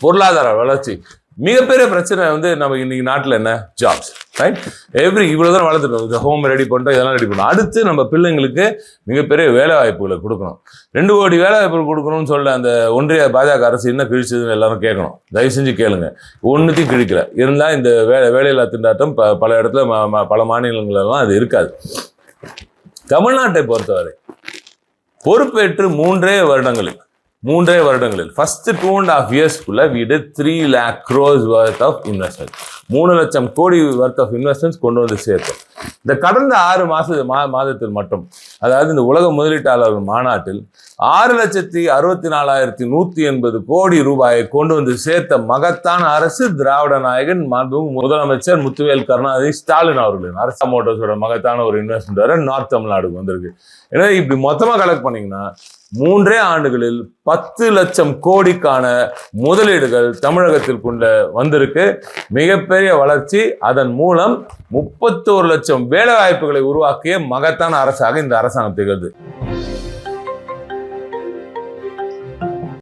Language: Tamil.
பொருளாதார வளர்ச்சி. மிகப்பெரிய பிரச்சனை வந்து நம்ம இன்னைக்கு நாட்டில் என்ன? ஜாப்ஸ் ரைட் எவ்ரி இவ்வளோ தான் வளர்த்துட்டோம். இந்த ஹோம் ரெடி பண்ணிட்டோம் இதெல்லாம் ரெடி பண்ணோம். அடுத்து நம்ம பிள்ளைங்களுக்கு மிகப்பெரிய வேலை வாய்ப்புகளை கொடுக்கணும். ரெண்டு கோடி வேலை வாய்ப்புகள் கொடுக்கணும்னு சொல்ல அந்த ஒன்றிய பாஜக அரசு என்ன கிழிச்சதுன்னு எல்லாரும் கேட்கணும். தயவு செஞ்சு கேளுங்க. ஒன்றுத்தையும் கிழிக்கல. இருந்தால் இந்த வேலை வேலையில்லா திண்டாட்டம் ப பல இடத்துல ம- ம- பல மாநிலங்களெல்லாம் அது இருக்காது. தமிழ்நாட்டை பொறுத்தவரை பொறுப்பேற்று மூன்றே வருடங்களில் மூன்றே வருடங்களில். ஃபர்ஸ்ட் டூ அண்ட் ஆஃப் இயர்ஸ்க்குள்ள வீடு three lakh crores work of investment மூணு லட்சம் கோடி ஒர்க் ஆஃப் இன்வெஸ்ட்மெண்ட்ஸ் கொண்டு வந்து சேர்த்தோம். இந்த கடந்த ஆறு மாத மா மாதத்தில் மட்டும் அதாவது இந்த உலக முதலீட்டாளர்கள் மாநாட்டில் ஆறு லட்சத்தி அறுபத்தி நாலாயிரத்தி நூற்றி எண்பது கோடி ரூபாயை கொண்டு வந்து சேர்த்த மகத்தான அரசு திராவிட நாயகன் மாண்பு முதலமைச்சர் முத்துவேல் கருணாநிதி ஸ்டாலின் அவர்களின் அரசா மோட்டர்ஸோட மகத்தான ஒரு இன்வெஸ்ட்மெண்ட் வர நார்த் தமிழ்நாடுக்கு வந்திருக்கு. எனவே இப்படி மொத்தமாக கலெக்ட் பண்ணீங்கன்னா மூன்றே ஆண்டுகளில் பத்து லட்சம் கோடிக்கான முதலீடுகள் தமிழகத்தில் கொண்டு வந்திருக்கு. மிகப்பெரிய வளர்ச்சி. அதன் மூலம் முப்பத்தோரு லட்சம் வேலை வாய்ப்புகளை உருவாக்கிய மகத்தான அரசாக இந்த அரசாங்கம் திகழ்து.